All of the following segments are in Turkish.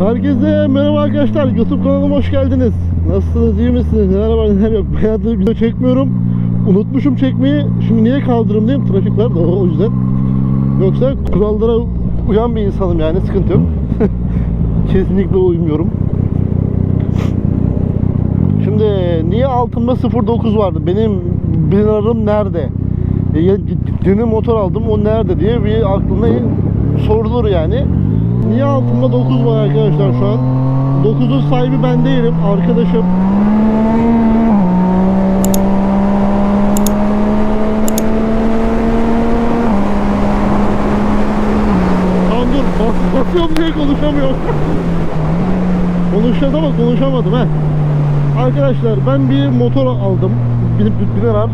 Herkese merhaba arkadaşlar. YouTube kanalıma hoş geldiniz. Nasılsınız? iyi misiniz? Neler var neler yok. Bayağıdır video çekmiyorum. Unutmuşum çekmeyi. Şimdi niye kaldırımdayım? Trafik var da o yüzden. Yoksa kurallara uyan bir insanım yani. Sıkıntı yok. Kesinlikle uymuyorum. Şimdi niye altımda 09 vardı? Benim binarım nerede? E, yeni motor aldım o nerede diye bir aklına sorulur yani. Niye altımda 9 var arkadaşlar şu an? 9'un sahibi ben değilim, arkadaşım. Tamam dur, bas, basıyorum diye konuşamıyorum. Konuşacağız ama konuşamadım he. Arkadaşlar ben bir motor aldım. Bir, bir arar.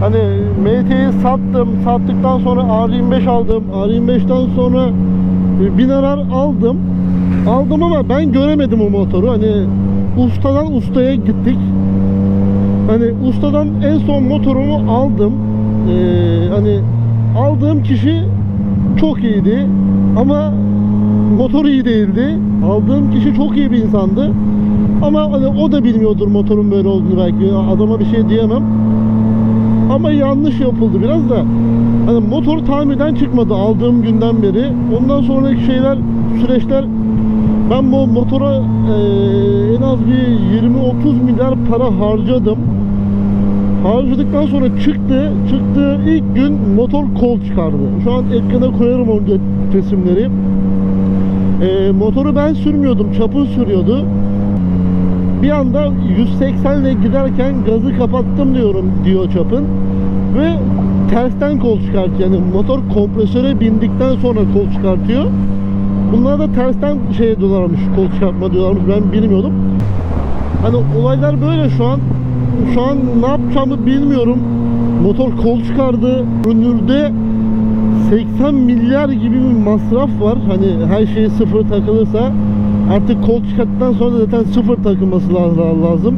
Hani MT'yi sattım. Sattıktan sonra R25 aldım. R25'ten sonra bin arar aldım. Aldım ama ben göremedim o motoru. Hani ustadan ustaya gittik. Hani ustadan en son motorumu aldım. Ee, hani aldığım kişi çok iyiydi ama motor iyi değildi. Aldığım kişi çok iyi bir insandı. Ama hani o da bilmiyordur motorun böyle olduğunu belki. Adama bir şey diyemem. Ama yanlış yapıldı biraz da. Hani motor tamirden çıkmadı aldığım günden beri. Ondan sonraki şeyler, süreçler ben bu motora eee, en az bir 20-30 milyar para harcadım. Harcadıktan sonra çıktı. Çıktığı ilk gün motor kol çıkardı. Şu an ekrana koyarım o resimleri. Eee, motoru ben sürmüyordum. Çapın sürüyordu. Bir anda 180 ile giderken gazı kapattım diyorum diyor çapın. Ve tersten kol çıkartıyor. Yani motor kompresöre bindikten sonra kol çıkartıyor. Bunlar da tersten şeye dolarmış, kol çıkartma diyorlarmış. Ben bilmiyordum. Hani olaylar böyle şu an. Şu an ne yapacağımı bilmiyorum. Motor kol çıkardı. Önürde 80 milyar gibi bir masraf var. Hani her şey sıfır takılırsa artık kol çıkarttıktan sonra zaten sıfır takılması la- lazım.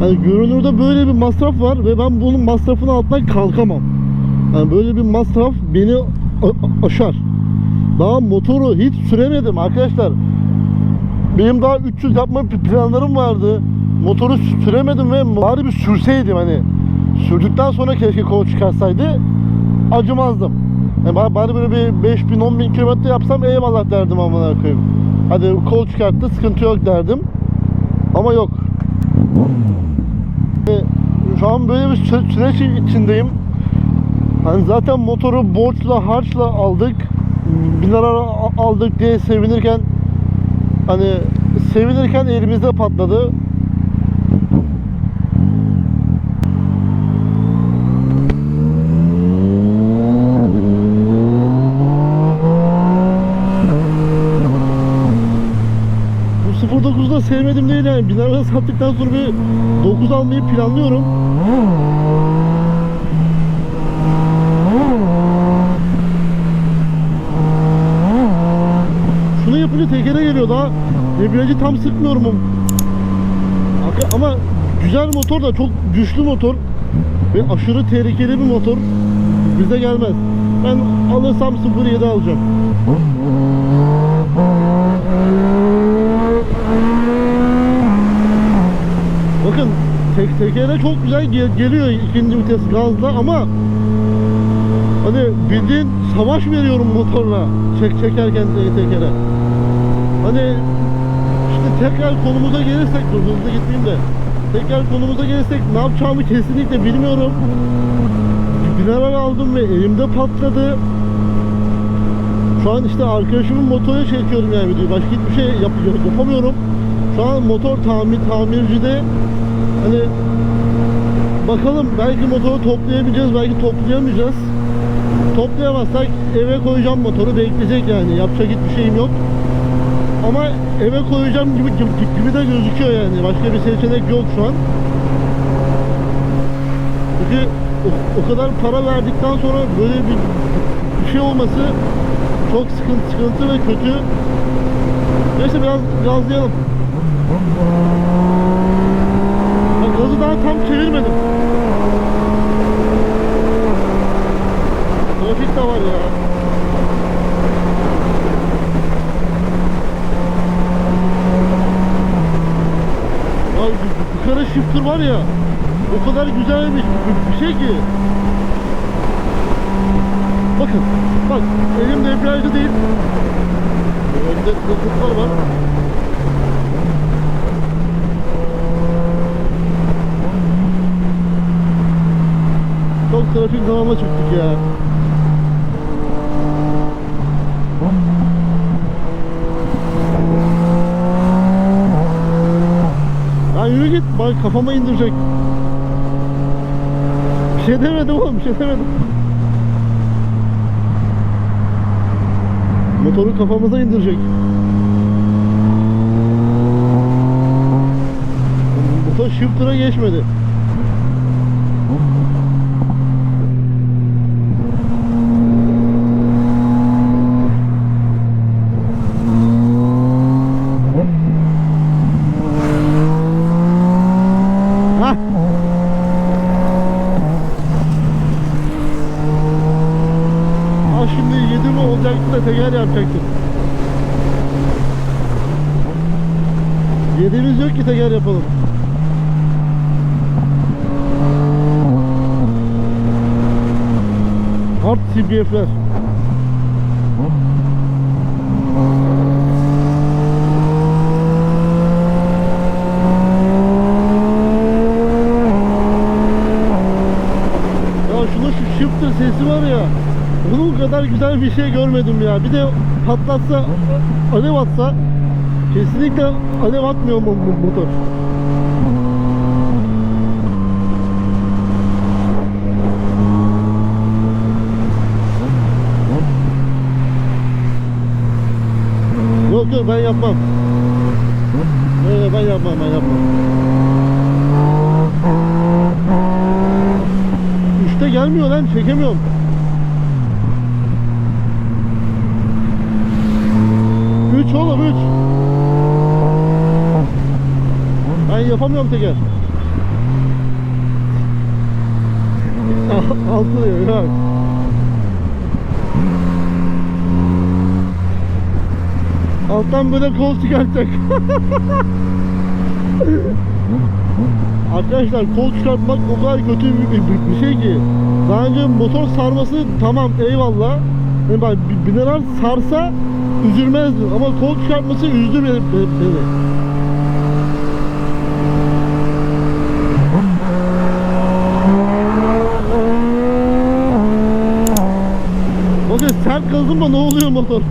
Hani görünürde böyle bir masraf var ve ben bunun masrafının altından kalkamam. Yani böyle bir masraf beni aşar. Daha motoru hiç süremedim arkadaşlar. Benim daha 300 yapma planlarım vardı. Motoru süremedim ve bari bir sürseydim hani. Sürdükten sonra keşke kol çıkarsaydı acımazdım. Yani bari, bari böyle bir 5000 10 bin kilometre yapsam eyvallah derdim amına koyayım. Hadi kol çıkarttı sıkıntı yok derdim. Ama yok. Ve Şu an böyle bir sü- süreç içindeyim. Hani zaten motoru borçla harçla aldık. Bin lira a- aldık diye sevinirken hani sevinirken elimizde patladı. Bu 09'da sevmedim değil yani. Bin lira sattıktan sonra bir 9 almayı planlıyorum. Tekere geliyor daha. Debriyajı tam sıkmıyorum. Ama güzel motor da çok güçlü motor. Ve aşırı tehlikeli bir motor. Bize gelmez. Ben alırsam 07 alacağım. Bakın tek tekere çok güzel gel- geliyor ikinci vites gazla ama hani bildiğin savaş veriyorum motorla çek çekerken te- tekere. Hani işte tekrar konumuza gelirsek dur hızlı gitmeyeyim de tekrar konumuza gelirsek ne yapacağımı kesinlikle bilmiyorum. Bir arar aldım ve elimde patladı. Şu an işte arkadaşımın motoruyla çekiyorum yani videoyu. Başka hiçbir şey yap yapamıyorum. Şu an motor tamir tamircide hani bakalım belki motoru toplayabileceğiz belki toplayamayacağız. Toplayamazsak eve koyacağım motoru bekleyecek yani yapacak hiçbir şeyim yok. Ama eve koyacağım gibi, gibi, gibi de gözüküyor yani başka bir seçenek yok şu an. Çünkü o, o kadar para verdikten sonra böyle bir, bir şey olması çok sıkıntı, sıkıntı ve kötü. Neyse biraz gazlayalım. Bak gazı daha tam çevirmedim. Trafik de var ya. Shifter var ya o kadar güzel bir, bir, şey ki. Bakın bak elim debriyajda değil. Önde tıklıklar var. Çok trafik zamanla çıktık ya. Lan yürü git bak kafama indirecek. Bir şey demedim oğlum bir şey demedim. Motoru kafamıza indirecek. Motor shifter'a geçmedi. Şimdi yedi mi olacaktı da teker yapacaktım. Yediğimiz yok ki teker yapalım. Hard CBF'ler. Ya şunun şu shifter sesi var ya. Bunun kadar güzel bir şey görmedim ya. Bir de patlatsa, alev atsa kesinlikle alev atmıyor mu bu motor? Yok yok ben yapmam. Öyle ben yapmam ben yapmam. Üçte gelmiyor lan çekemiyorum. Üç oğlum üç. Ben yapamıyorum teker. Altı diyor yok. Alttan böyle kol çıkartacak. Arkadaşlar kol çıkartmak o kadar kötü bir, bir- bir şey ki. Daha önce motor sarması tamam eyvallah. Yani bak mineral sarsa üzülmezdim ama kol çıkartması üzdü beni. beni. Sert kazdım mı ne oluyor motor?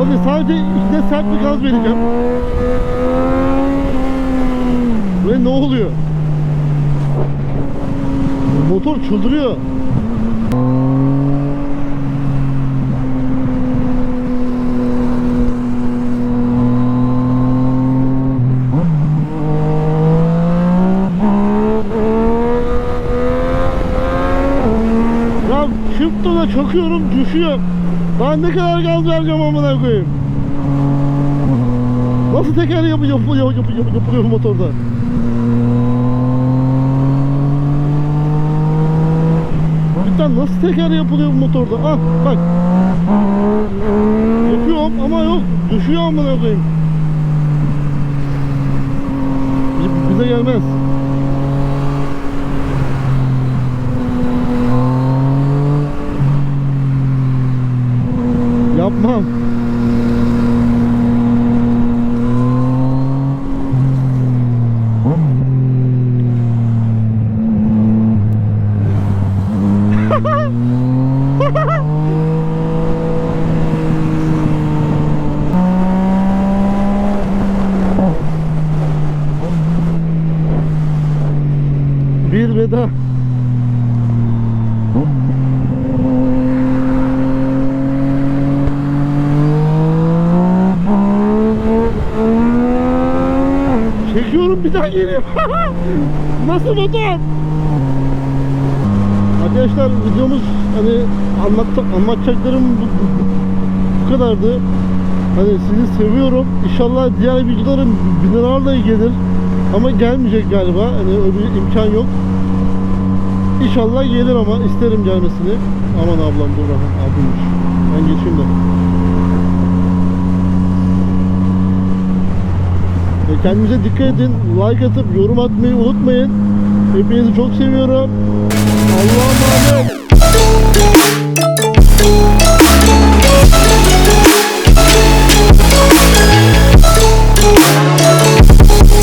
Bakın sadece içine sert bir gaz vereceğim. Ve ne oluyor? Motor çıldırıyor. Ya çıktı da çakıyorum düşüyor. Ben ne kadar gaz vereceğim amına koyayım. Nasıl teker yapı yapılıyor yapı, yapı, yapılıyor bu motorda? Nasıl teker yapılıyor bu motorda? Ah bak. Yapıyorum ama yok. Düşüyor amına koyayım. Bize gelmez. Yapmam. Bir veda. Çekiyorum bir daha geliyor. Nasıl motor? Arkadaşlar videomuz hani anlattı, anlatacaklarım bu, bu- bu kadardı. Hani sizi seviyorum. İnşallah diğer videolarım binalarla gelir. Ama gelmeyecek galiba. Hani öyle bir imkan yok. İnşallah gelir ama isterim gelmesini. Aman ablam dur rahat abimmiş. Ben geçeyim de. E, kendinize dikkat edin. Like atıp yorum atmayı unutmayın. Hepinizi çok seviyorum. Allah'a emanet.